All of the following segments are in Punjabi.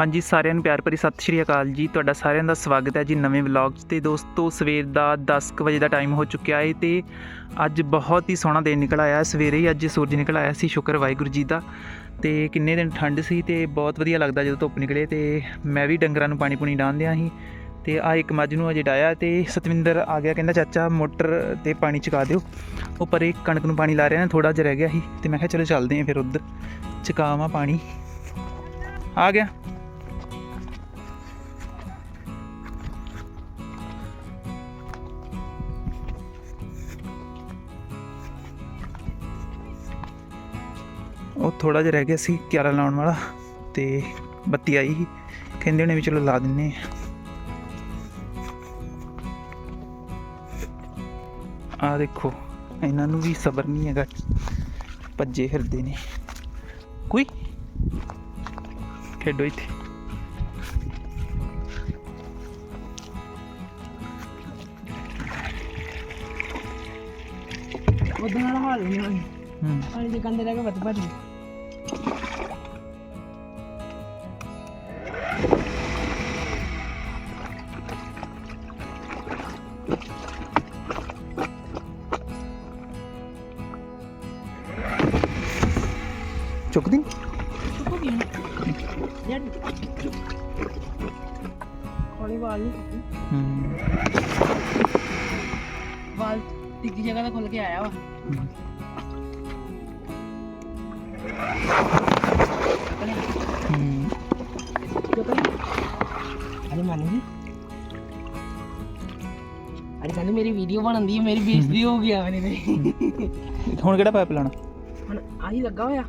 ਹਾਂਜੀ, ਸਾਰਿਆਂ ਨੂੰ ਪਿਆਰ ਭਰੀ ਸਤਿ ਸ਼੍ਰੀ ਅਕਾਲ ਜੀ। ਤੁਹਾਡਾ ਸਾਰਿਆਂ ਦਾ ਸਵਾਗਤ ਹੈ ਜੀ ਨਵੇਂ ਵਲੌਗ 'ਚ ਤੇ ਦੋਸਤੋ, ਸਵੇਰ ਦਾ 10 ਕੁ ਵਜੇ ਦਾ ਟਾਈਮ ਹੋ ਚੁੱਕਿਆ ਹੈ ਤੇ ਅੱਜ ਬਹੁਤ ਹੀ ਸੋਹਣਾ ਦਿਨ ਨਿਕਲ ਆਇਆ। ਸਵੇਰੇ ਹੀ ਅੱਜ ਸੂਰਜ ਨਿਕਲ ਆਇਆ ਸੀ, ਸ਼ੁਕਰ ਵਾਹਿਗੁਰੂ ਜੀ ਦਾ। ਤੇ ਕਿੰਨੇ ਦਿਨ ਠੰਡ ਸੀ ਤੇ ਬਹੁਤ ਵਧੀਆ ਲੱਗਦਾ ਜਦੋਂ ਧੁੱਪ ਨਿਕਲੇ ਤੇ ਮੈਂ ਵੀ ਡੰਗਰਾਂ ਨੂੰ ਪਾਣੀ ਪੂਣੀ ਡਾਂਦਿਆਂ ਸੀ ਤੇ ਆ ਇੱਕ ਮੱਝ ਨੂੰ ਅਜੇ ਡਾਇਆ ਤੇ ਸਤਵਿੰਦਰ ਆ ਗਿਆ, ਕਹਿੰਦਾ, ਚਾਚਾ, ਮੋਟਰ ਤੇ ਪਾਣੀ ਚਕਾ ਦਿਓ। ਉਹ ਪਰੇ ਕਣਕ ਨੂੰ ਪਾਣੀ ਲਾ ਰਿਹਾ ਨਾ ਥੋੜਾ ਜਿਹਾ ਰਹਿ ਗਿਆ ਸੀ ਤੇ ਮੈਂ ਕਿਹਾ, ਚਲੋ, ਚੱਲਦੇ ਆਂ ਫਿਰ ਉੱਧਰ, ਚਕਾਵਾਂ ਪਾਣੀ। ਆ ਗਿਆ। ਉਹ ਥੋੜਾ ਜਿਹਾ ਰਹਿ ਗਿਆ ਸੀ ਕਿਆਰਾ ਲਾਉਣ ਵਾਲਾ ਤੇ ਬੱਤੀ ਆਈ ਕਹਿੰਦੇ ਉਹਨੇ ਵੀ ਚਲੋ ਲਾ ਦਿੰਨੇ ਆ। ਦੇਖੋ ਇਹਨਾਂ ਨੂੰ ਵੀ ਸਬਰ ਨਹੀਂ ਹੈਗਾ। ਭੱਜੇ ਫਿਰਦੇ ਨੇ। ਕੋਈ? ਖੇਡੋ ਇੱਥੇ। ਉਦੋਂ ਨਾਲ ਹਾਲ ਨਹੀਂ ਹੋਣੀ ਹੂੰ। ਦੇ ਕੰਦੇ ਰਹਿ ਕੇ ਵੱਧ ਵਾਲ ਨਹੀਂ। ਹੂੰ ਵਾਲ ਟਿੱਕੀ ਜਗ੍ਹਾ ਤੇ ਖੁੱਲ ਕੇ ਆਇਆ ਵਾ। ਹੂੰ ਚੁੱਕ ਲਈ ਅਰੇ ਮਾਨੀ ਜੀ। ਅਰੇ ਕਹਿੰਦੇ ਮੇਰੀ ਵੀਡੀਓ ਬਣਦੀ ਹੈ ਮੇਰੀ ਬੇਇੱਜ਼ਤੀ ਹੋ ਗਈ ਆ ਨੇ ਹੁਣ ਕਿਹੜਾ ਪਾਈਪ ਲਾਣਾ ਹੁਣ ਆਹੀ ਲੱਗਾ ਹੋਇਆ।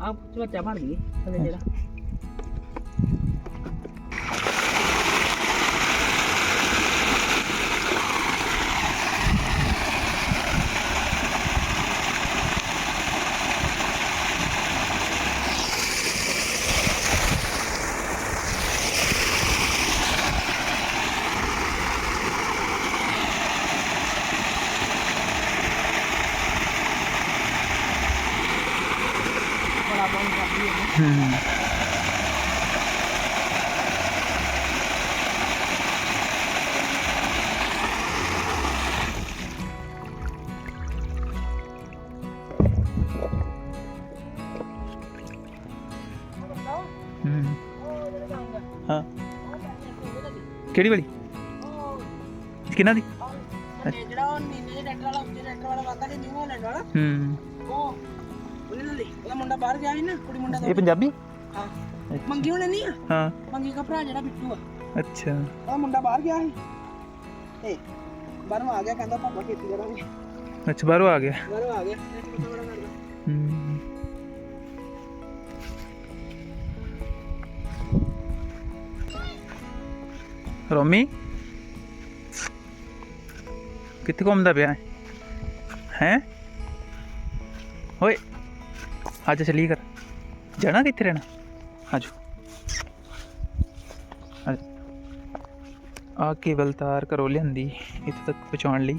ਆ ਝੋਟਾ ਬਣ ਗਈ। ਥੱਲੇ ਜਿਹੜਾ ਬੜਾ ਬੰਦ ਕਰਦੀ ਹੈ ਹੂੰ ਹੂੰ ਹਾਂ ਕਿਹੜੀ ਵਾਲੀ? ਕਿਹਨਾਂ ਦੀ? ਤੇ ਜਿਹੜਾ ਉਹ ਨੀਲੇ ਜਿਹੇ ਟਰੈਕਟਰ ਵਾਲਾ ਉੱਤੇ ਟਰੈਕਟਰ ਵਾਲਾ ਵਾਤਾ ਨਹੀਂ ਨਿਊ ਹਾਲੈਂਡ ਵਾਲਾ। ਹੂੰ। ਮੁੰਡਾ ਬਾਹਰ ਗਿਆ ਸੀ ਨਾ ਕੁੜੀ ਮੁੰਡਾ ਇਹ ਪੰਜਾਬੀ? ਹਾਂ। ਮੰਗੀ ਉਹਨੇ ਨਹੀਂ ਆ? ਹਾਂ। ਮੰਗੀ ਦਾ ਭਰਾ ਜਿਹੜਾ ਬਿੱਟੂ ਆ। ਅੱਛਾ। ਉਹਦਾ ਮੁੰਡਾ ਬਾਹਰ ਗਿਆ ਸੀ। ਤੇ ਬਾਹਰੋਂ ਆ ਗਿਆ ਕਹਿੰਦਾ ਪਾਪਾ ਖੇਤੀ ਕਰਾਂਗੇ। ਅੱਛਾ ਬਾਹਰੋਂ ਆ ਗਿਆ। ਬਾਹਰੋਂ ਆ ਗਿਆ। ਹੂੰ। ਰੋਮੀ? ਕਿੱਥੇ ਘੁੰਮਦਾ ਪਿਆ? ਹੈ ਹੈ? ਓਏ। ਅੱਜ ਚਲੀ ਕਰ ਜਾਣਾ ਕਿੱਥੇ ਰਹਿਣਾ? ਆਜੋ। ਆਜੋ। ਆ ਕੇਬਲ ਤਾਰ ਘਰੋਂ ਲਿਆਂਦੀ, ਇੱਥੇ ਤੱਕ ਪਹੁੰਚਾਉਣ ਲਈ।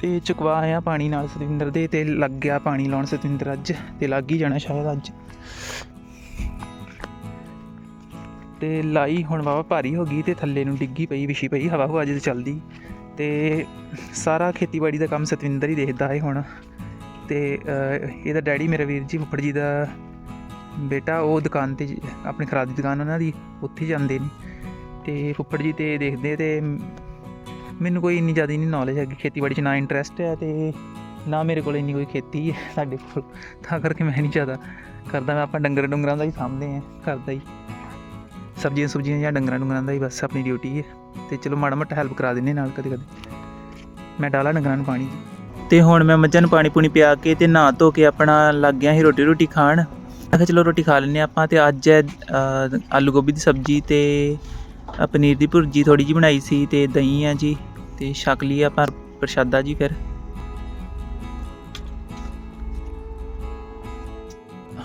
ਤੇ ਚੁਕਵਾ ਆਇਆ ਪਾਣੀ ਨਾਲ ਸਤਵਿੰਦਰ ਦੇ ਤੇ ਲੱਗ ਗਿਆ ਪਾਣੀ ਲਾਉਣ ਸਤਵਿੰਦਰ ਅੱਜ, ਤੇ ਲੱਗ ਹੀ ਜਾਣਾ ਸ਼ਾਇਦ ਅੱਜ। ਤੇ ਲਾਈ ਹੁਣ ਵਾਵਾ ਭਾਰੀ ਹੋ ਗਈ ਤੇ ਥੱਲੇ ਨੂੰ ਡਿੱਗੀ ਪਈ, ਵਿਛੀ ਪਈ, ਹਵਾ ਅੱਜ ਜਿੱਦ ਚੱਲਦੀ। ਤੇ ਸਾਰਾ ਖੇਤੀਬਾੜੀ ਦਾ ਕੰਮ ਸਤਵਿੰਦਰ ਹੀ ਦੇਖਦਾ ਹੈ ਹੁਣ। ਤੇ ਇਹਦਾ ਡੈਡੀ ਮੇਰਾ ਵੀਰ ਜੀ ਫੁੱਫੜ ਜੀ ਦਾ ਬੇਟਾ, ਉਹ ਦੁਕਾਨ ਤੇ ਆਪਣੀ ਖਰਾਦ ਦੀ ਦੁਕਾਨ ਉਹਨਾਂ ਦੀ, ਉੱਥੇ ਜਾਂਦੇ ਨੇ। ਤੇ ਫੁੱਫੜ ਜੀ ਤੇ ਦੇਖਦੇ ਤੇ ਮੈਨੂੰ ਕੋਈ ਇੰਨੀ ਜ਼ਿਆਦਾ ਨਹੀਂ ਨੌਲੇਜ ਹੈਗੀ, ਖੇਤੀਬਾੜੀ 'ਚ ਨਾ ਇੰਟਰਸਟ ਹੈ ਤੇ ਨਾ ਮੇਰੇ ਕੋਲ ਇੰਨੀ ਕੋਈ ਖੇਤੀ ਹੈ ਸਾਡੇ ਕੋਲ। ਤਾਂ ਕਰਕੇ ਮੈਂ ਨਹੀਂ ਜ਼ਿਆਦਾ ਕਰਦਾ, ਮੈਂ ਆਪਾਂ ਡੰਗਰ ਡੁੰਗਰਾਂ ਦਾ ਹੀ ਸਾਂਭਦੇ ਆ ਕਰਦਾ ਹੀ। ਸਬਜ਼ੀਆਂ ਸੁਬਜ਼ੀਆਂ ਜਾਂ ਡੰਗਰਾਂ ਡੁੰਗਰਾਂ ਦਾ ਹੀ ਬਸ ਆਪਣੀ ਡਿਊਟੀ ਹੈ। ਤੇ ਚਲੋ ਮਾੜਾ ਮੋਟਾ ਹੈਲਪ ਕਰਾ ਦਿੰਨੇ ਨਾਲ ਕਦੇ ਕਦੇ ਮੈਂ ਡਾਲਾ ਡੰਗਰਾਂ ਨੂੰ ਪਾਣੀ। ਤੇ ਹੁਣ ਮੈਂ ਮੱਝਾਂ ਨੂੰ ਪਾਣੀ ਪੂਣੀ ਪਿਆ ਕੇ ਤੇ ਨਹਾ ਧੋ ਕੇ ਆਪਣਾ ਲੱਗ ਗਿਆ ਸੀ ਰੋਟੀ ਰੋਟੀ ਖਾਣ। ਮੈਂ ਕਿਹਾ ਚਲੋ ਰੋਟੀ ਖਾ ਲੈਂਦੇ ਹਾਂ ਆਪਾਂ ਤੇ ਅੱਜ ਹੈ, ਆਲੂ ਗੋਭੀ ਦੀ ਸਬਜ਼ੀ ਤੇ ਪਨੀਰ ਦੀ ਭੁਰਜੀ ਥੋੜੀ ਜੀ ਬਣਾਈ ਸੀ ਤੇ ਦਹੀਂ ਆ ਜੀ ਤੇ ਛਕ ਲਈ ਆਪਾਂ ਪ੍ਰਸ਼ਾਦਾ ਜੀ ਫਿਰ।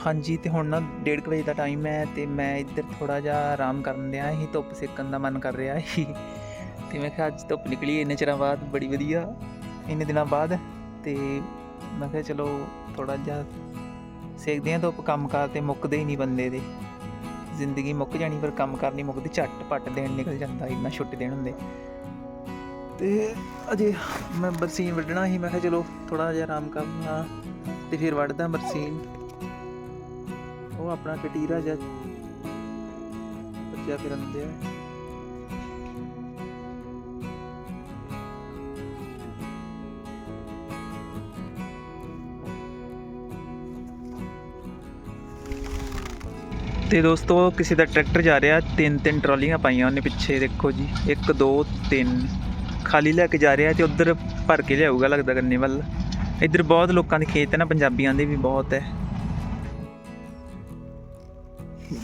ਹਾਂਜੀ ਤੇ ਹੁਣ ਨਾ 1:30 ਵਜੇ ਦਾ ਟਾਈਮ ਹੈ ਤੇ ਮੈਂ ਇੱਧਰ ਥੋੜਾ ਜਿਹਾ ਆਰਾਮ ਕਰਨ ਦਿਆ ਸੀ ਧੁੱਪ ਸੇਕਣ ਦਾ ਮਨ ਕਰ ਰਿਹਾ ਸੀ। ਤੇ ਮੈਂ ਕਿਹਾ ਅੱਜ ਧੁੱਪ ਨਿਕਲੀ ਇੰਨੇ ਚਿਰਾਂ ਬਾਅਦ ਬੜੀ ਵਧੀਆ। ਇੰਨੇ ਦਿਨਾਂ ਬਾਅਦ ਤੇ ਮੈਂ ਕਿਹਾ ਚਲੋ ਥੋੜਾ ਜਿਹਾ ਸਿੱਖਦੇ ਆ ਧੁੱਪ ਕੰਮ ਕਾਰ ਤੇ ਮੁੱਕਦੇ ਹੀ ਨਹੀਂ ਬੰਦੇ ਦੇ। ਜ਼ਿੰਦਗੀ ਮੁੱਕ ਜਾਣੀ ਪਰ ਕੰਮ ਕਰਨੀ ਮੁੱਕਦੀ, ਝੱਟ ਪੱਟ ਦੇਣ ਨਿਕਲ ਜਾਂਦਾ, ਇੰਨਾ ਛੁੱਟ ਦੇਣ ਹੁੰਦੇ। ਤੇ ਅਜੇ ਮੈਂ ਬਰਸੀਨ ਵੱਢਣਾ ਸੀ, ਮੈਂ ਕਿਹਾ ਚਲੋ ਥੋੜਾ ਜਿਹਾ ਆਰਾਮ ਕਰਨਾ ਤੇ ਫਿਰ ਵੱਢਦਾ ਬਰਸੀਨ। ਉਹ ਆਪਣਾ ਕਟੀਰਾ ਜਿਹਾ ਬੱਚਾ ਫਿਰਨ ਦਿਆ। ਤੇ ਦੋਸਤੋ, ਕਿਸੇ ਦਾ ਟਰੈਕਟਰ ਜਾ ਰਿਹਾ, ਤਿੰਨ ਤਿੰਨ ਟਰਾਲੀਆਂ ਪਾਈਆਂ ਉਹਨੇ ਪਿੱਛੇ, ਦੇਖੋ ਜੀ 1 2 3 ਖਾਲੀ ਲੈ ਕੇ ਜਾ ਰਿਹਾ ਤੇ ਉਧਰ ਭਰ ਕੇ ਲਿਆਊਗਾ, ਲੱਗਦਾ ਗੰਨੇ ਵੱਲ। ਇੱਧਰ ਬਹੁਤ ਲੋਕਾਂ ਦੇ ਖੇਤ ਹੈ ਨਾ, ਪੰਜਾਬੀਆਂ ਦੇ ਵੀ ਬਹੁਤ ਹੈ।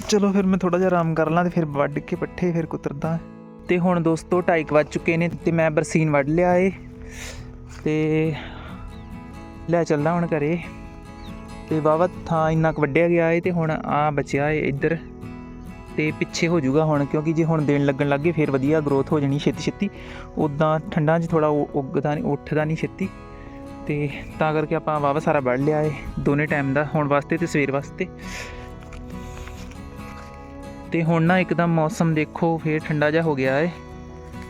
ਚਲੋ ਫਿਰ ਮੈਂ ਥੋੜਾ ਜਿਹਾ ਆਰਾਮ ਕਰ ਲਾਂ ਤੇ ਫਿਰ ਵੱਢ ਕੇ ਪੱਠੇ ਫਿਰ ਕੁਤਰਦਾ। ਤੇ ਹੁਣ ਦੋਸਤੋ, ਢਾਈ ਵੱਜ ਚੁੱਕੇ ਨੇ ਤੇ ਮੈਂ ਬਰਸੀਨ ਵੱਢ ਲਿਆ ਏ। ਤੇ ਲੈ ਚੱਲਦਾ ਹੁਣ ਘਰੇ। ਤੇ ਵਾਵਾ ਥਾਂ ਇੰਨਾ ਕੁ ਵੱਢਿਆ ਗਿਆ ਏ ਤੇ ਹੁਣ ਆ ਬਚਿਆ ਏ ਇੱਧਰ ਤੇ ਪਿੱਛੇ ਹੋ ਜਾਊਗਾ ਹੁਣ, ਕਿਉਂਕਿ ਜੇ ਹੁਣ ਦੇਣ ਲੱਗਣ ਲੱਗੇ ਫਿਰ ਵਧੀਆ ਗਰੋਥ ਹੋ ਜਾਣੀ ਛੇਤੀ ਛੇਤੀ। ਉਦਾਂ ਠੰਡਾਂ 'ਚ ਥੋੜਾ ਉੱਗਦਾ ਨਹੀਂ, ਉੱਠਦਾ ਨਹੀਂ ਛੇਤੀ। ਤੇ ਤਾਂ ਕਰਕੇ ਆਪਾਂ ਵਾਵਾ ਸਾਰਾ ਵੱਢ ਲਿਆ ਏ ਦੋਨੇ ਟਾਈਮ ਦਾ, ਹੁਣ ਵਾਸਤੇ ਤੇ ਸਵੇਰ ਵਾਸਤੇ। ਤੇ ਹੁਣ ਨਾ ਇੱਕਦਮ ਮੌਸਮ ਦੇਖੋ, ਫੇਰ ਠੰਡਾ ਜਿਹਾ ਹੋ ਗਿਆ ਏ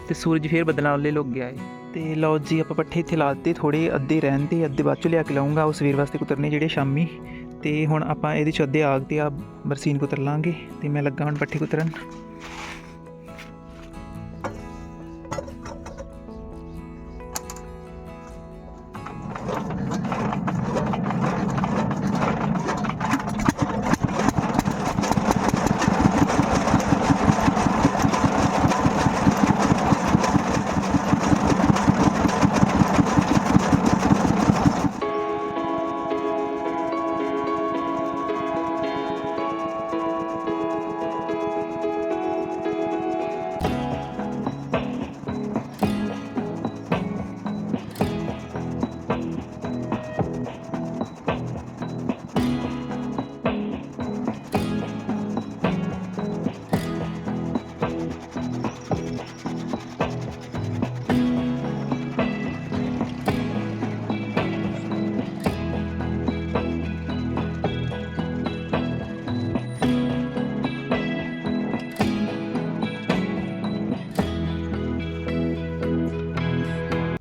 ਤੇ ਸੂਰਜ ਫੇਰ ਬਦਲਾਂ ਵਾਲੇ ਲੁਕ ਗਿਆ ਏ। ਤੇ ਲਓ ਜੀ, ਆਪਾਂ ਪੱਠੇ ਇੱਥੇ ਲਾ ਦਿੱਤੇ ਥੋੜੇ ਅੱਧੇ ਰਹਿਣ ਤੇ, ਅੱਧੇ ਬਾਅਦ ਚ ਲਿਆ ਕੇ ਲਾਉਂਗਾ ਉਹ ਸਵੇਰ ਵਾਸਤੇ ਕੁਤਰਨੇ ਜਿਹੜੇ ਸ਼ਾਮੀ। ਤੇ ਹੁਣ ਆਪਾਂ ਇਹਦੇ ਚ ਅੱਧੇ ਆਗ ਤੇ ਆ ਬਰਸੀਨ ਕੁਤਰ ਲਾਂਗੇ। ਤੇ ਮੈਂ ਲੱਗਾ ਹੁਣ ਪੱਠੇ ਕੁਤਰਨ।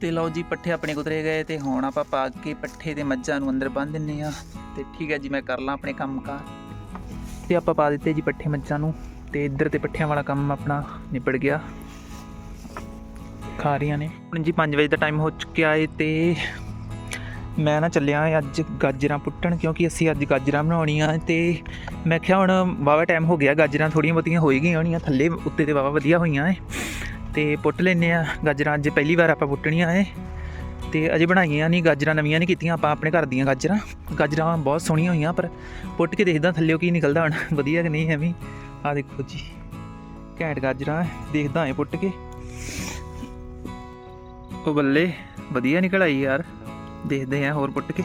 ਤੇ ਲਓ ਜੀ, ਪੱਠੇ ਆਪਣੇ ਕੁਤਰੇ ਗਏ ਤੇ ਹੁਣ ਆਪਾਂ ਪਾ ਕੇ ਪੱਠੇ ਦੇ ਮੱਝਾਂ ਨੂੰ ਅੰਦਰ ਬੰਨ ਦਿੰਨੇ ਆ ਤੇ ਠੀਕ ਹੈ ਜੀ, ਮੈਂ ਕਰ ਲਾਂ ਆਪਣੇ ਕੰਮ ਕਾਰ। ਤੇ ਆਪਾਂ ਪਾ ਦਿੱਤੇ ਜੀ ਪੱਠੇ ਮੱਝਾਂ ਨੂੰ। ਤੇ ਇੱਧਰ ਤੇ ਪੱਠਿਆਂ ਵਾਲਾ ਕੰਮ ਆਪਣਾ ਨਿਪਟ ਗਿਆ। ਖਾ ਰਹੀਆਂ ਨੇ। ਹੁਣ ਜੀ 5 ਵਜੇ ਦਾ ਟਾਈਮ ਹੋ ਚੁੱਕਿਆ ਏ ਤੇ ਮੈਂ ਨਾ ਚੱਲਿਆ ਅੱਜ ਗਾਜਰਾਂ ਪੁੱਟਣ, ਕਿਉਂਕਿ ਅਸੀਂ ਅੱਜ ਗਾਜਰਾਂ ਬਣਾਉਣੀਆਂ ਤੇ ਮੈਂ ਕਿਹਾ ਹੁਣ ਵਾਵਾ ਟਾਈਮ ਹੋ ਗਿਆ, ਗਾਜਰਾਂ ਥੋੜੀਆਂ ਬਹੁਤੀਆਂ ਹੋਈ ਗਈਆਂ ਹੋਣੀਆਂ, ਥੱਲੇ ਉੱਤੇ ਤੇ ਵਾਵਾ ਵਧੀਆ ਹੋਈਆਂ ਏ। ਤੇ ਪੁੱਟ ਲੈਨੇ ਆ ਗਾਜਰਾਂ। ਅੱਜ ਪਹਿਲੀ ਵਾਰ ਆਪਾਂ ਪੁੱਟਣੀਆਂ ਏ ਤੇ ਅਜੇ ਬਣਾਈਆਂ ਨਹੀਂ ਗਾਜਰਾਂ ਨਵੀਆਂ ਨਹੀਂ ਕੀਤੀਆਂ ਆਪਾਂ ਆਪਣੇ ਘਰ ਦੀਆਂ ਗਾਜਰਾਂ। ਗਾਜਰਾਂ ਬਹੁਤ ਸੋਹਣੀਆਂ ਹੋਈਆਂ ਪਰ ਪੁੱਟ ਕੇ ਦੇਖਦਾ ਥੱਲੇ ਕੀ ਨਿਕਲਦਾ ਹੁਣ ਵਧੀਆ ਕਿ ਨਹੀਂ ਐਵੇਂ। ਆ ਦੇਖੋ ਜੀ ਘੈਂਟ ਗਾਜਰਾਂ ਦੇਖਦਾ ਏ ਪੁੱਟ ਕੇ। ਉਹ ਬੱਲੇ ਵਧੀਆ ਨਿਕਲ ਆਈ ਯਾਰ। ਦੇਖਦੇ ਆ ਹੋਰ ਪੁੱਟ ਕੇ।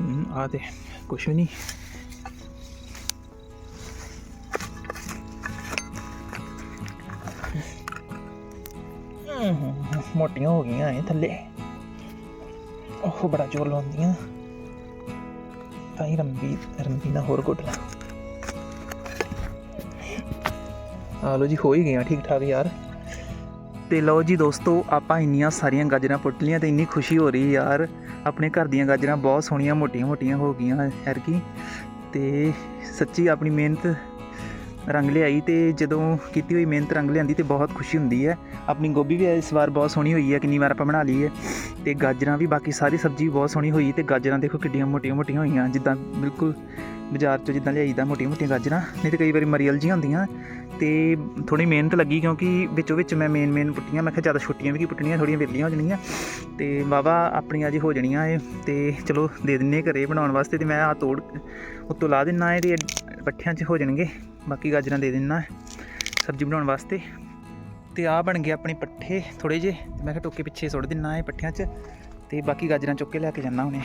ਹਮ, ਆ ਦੇ ਕੁਛ ਵੀ ਨਹੀਂ ਮੋਟੀਆਂ ਹੋ ਗਈਆਂ ਐ ਥੱਲੇ। ਉਹ ਬੜਾ ਜ਼ੋਰ ਲਾਉਂਦੀਆਂ। ਤਾਂ ਹੀ ਰੰਬੀ ਰੰਬੀ ਨਾ ਹੋਰ ਘੁੱਟ ਲਾ। ਆ ਲੋ ਜੀ, ਹੋ ਹੀ ਗਈਆਂ ਠੀਕ ਠਾਕ ਯਾਰ। ਤੇ ਲਓ ਜੀ ਦੋਸਤੋ, ਆਪਾਂ ਇੰਨੀਆਂ ਸਾਰੀਆਂ ਗਾਜਰਾਂ ਪੁੱਟ ਲੀਆਂ ਤੇ ਇੰਨੀ ਖੁਸ਼ੀ ਹੋ ਰਹੀ ਯਾਰ। ਆਪਣੇ ਘਰ ਦੀਆਂ ਗਾਜਰਾਂ ਬਹੁਤ ਸੋਹਣੀਆਂ ਮੋਟੀਆਂ ਮੋਟੀਆਂ ਹੋ ਗਈਆਂ ਹਰ ਕੀ ਤੇ ਸੱਚੀ ਆਪਣੀ ਮਿਹਨਤ ਰੰਗ ਲਿਆਈ ਤੇ ਜਦੋਂ ਕੀਤੀ ਹੋਈ ਮਿਹਨਤ ਰੰਗ ਲਿਆਂਦੀ ਤੇ ਬਹੁਤ ਖੁਸ਼ੀ ਹੁੰਦੀ ਹੈ। ਆਪਣੀ ਗੋਭੀ ਵੀ ਇਸ ਵਾਰ ਬਹੁਤ ਸੋਹਣੀ ਹੋਈ ਹੈ, ਕਿੰਨੀ ਵਾਰ ਆਪਾਂ ਬਣਾ ਲਈ ਹੈ। ਤੇ ਗਾਜਰਾਂ ਵੀ, ਬਾਕੀ ਸਾਰੀ ਸਬਜ਼ੀ ਵੀ ਬਹੁਤ ਸੋਹਣੀ ਹੋਈ ਤੇ ਗਾਜਰਾਂ ਦੇਖੋ ਕਿੱਡੀਆਂ ਮੋਟੀਆਂ ਮੋਟੀਆਂ ਹੋਈਆਂ, ਜਿੱਦਾਂ ਬਿਲਕੁਲ ਬਾਜ਼ਾਰ 'ਚੋਂ ਜਿੱਦਾਂ ਲਿਆਈਦਾ ਮੋਟੀਆਂ ਮੋਟੀਆਂ ਗਾਜਰਾਂ, ਨਹੀਂ ਤੇ ਕਈ ਵਾਰੀ ਮਰੀਅਲ ਜਿਹੀਆਂ ਹੁੰਦੀਆਂ। ਤੇ ਥੋੜੀ ਮਿਹਨਤ ਲੱਗੀ ਕਿਉਂਕਿ ਵਿੱਚੋਂ ਵਿੱਚ ਮੈਂ ਮੇਨ ਮੇਨ ਪੁੱਟੀਆਂ, ਮੈਂ ਕਿਹਾ ਜ਼ਿਆਦਾ ਛੁੱਟੀਆਂ ਵੀ ਕੀ ਪੁੱਟਣੀਆਂ ਥੋੜੀਆਂ ਵਿਰਲੀਆਂ ਹੋ ਜਾਣੀਆਂ। ਤੇ ਵਾਵਾ ਆਪਣੀਆਂ ਜੀ ਹੋ ਜਾਣੀਆਂ ਏ, ਤੇ ਚਲੋ ਦੇ ਦਿੰਨੇ ਘਰੇ ਬਣਾਉਣ ਵਾਸਤੇ ਤੇ ਮੈਂ ਆ ਤੋੜ, ਉੱਤੋਂ ਲਾ ਦਿੰਨਾ ਏ ਤੇ ਪੱਠਿਆਂ 'ਚ ਹੋ ਜਾਣਗੇ। ਬਾਕੀ ਗਾਜਰਾਂ ਦੇ ਦਿੰਨਾ ਸਬਜ਼ੀ ਬਣਾਉਣ ਵਾਸਤੇ। ਤੇ ਆ ਬਣ ਗਏ ਆਪਣੇ ਪੱਠੇ ਥੋੜੇ ਜੇ ਮੈਂ ਕਿਹਾ ਟੋਕੇ ਪਿੱਛੇ ਸੁੱਟ ਦਿੰਨਾ ਇਹ ਪੱਠਿਆਂ 'ਚ। ਤੇ ਬਾਕੀ ਗਾਜਰਾਂ ਚੁੱਕ ਕੇ ਲੈ ਕੇ ਜਾਣਾ ਹੁਣੇ।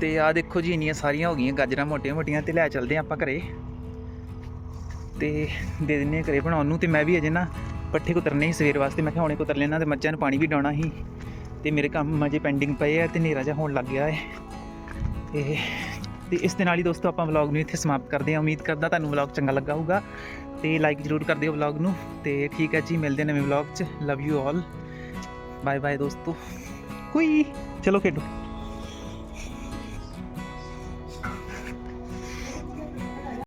ਤੇ ਆ ਦੇਖੋ ਜੀ, ਇੰਨੀਆਂ ਸਾਰੀਆਂ ਹੋ ਗਈਆਂ ਗਾਜਰਾਂ ਮੋਟੀਆਂ ਮੋਟੀਆਂ ਤੇ ਲੈ ਚੱਲਦੇ ਹਾਂ ਆਪਾਂ ਘਰੇ। ਤੇ ਦੇ ਦਿੰਨੇ ਆ ਘਰੇ ਬਣਾਉਣ ਨੂੰ। ਤੇ ਮੈਂ ਵੀ ਅਜੇ ਨਾ ਪੱਠੇ ਕੁਤਰਨੇ ਸੀ ਸਵੇਰ ਵਾਸਤੇ। ਮੈਂ ਕਿਹਾ ਹੁਣੇ ਕੁਤਰ ਲੈਣਾ ਤੇ ਮੱਝਾਂ ਨੂੰ ਪਾਣੀ ਵੀ ਡਾਉਣਾ ਸੀ। ਤੇ ਮੇਰੇ ਕੰਮ ਅਜੇ ਪੈਂਡਿੰਗ ਪਏ ਆ ਤੇ ਹਨੇਰਾ ਜਿਹਾ ਹੋਣ ਲੱਗ ਗਿਆ ਹੈ। ਤੇ ਤੇ ਇਸ ਦੇ ਨਾਲ ਹੀ ਦੋਸਤੋ ਆਪਾਂ ਵਲੌਗ ਨੂੰ ਇੱਥੇ ਸਮਾਪਤ ਕਰਦੇ ਹਾਂ। ਉਮੀਦ ਕਰਦਾ ਤੁਹਾਨੂੰ ਵਲੌਗ ਚੰਗਾ ਲੱਗਾ ਹੋਊਗਾ ਤੇ ਲਾਈਕ ਜ਼ਰੂਰ ਕਰ ਦਿਓ ਵਲੌਗ ਨੂੰ। ਤੇ ਠੀਕ ਹੈ ਜੀ, ਮਿਲਦੇ ਨਵੇਂ ਵਲੌਗ 'ਚ। Love you all bye bye ਦੋਸਤੋ। ਕੋਈ ਚਲੋ ਖੇਡੋ।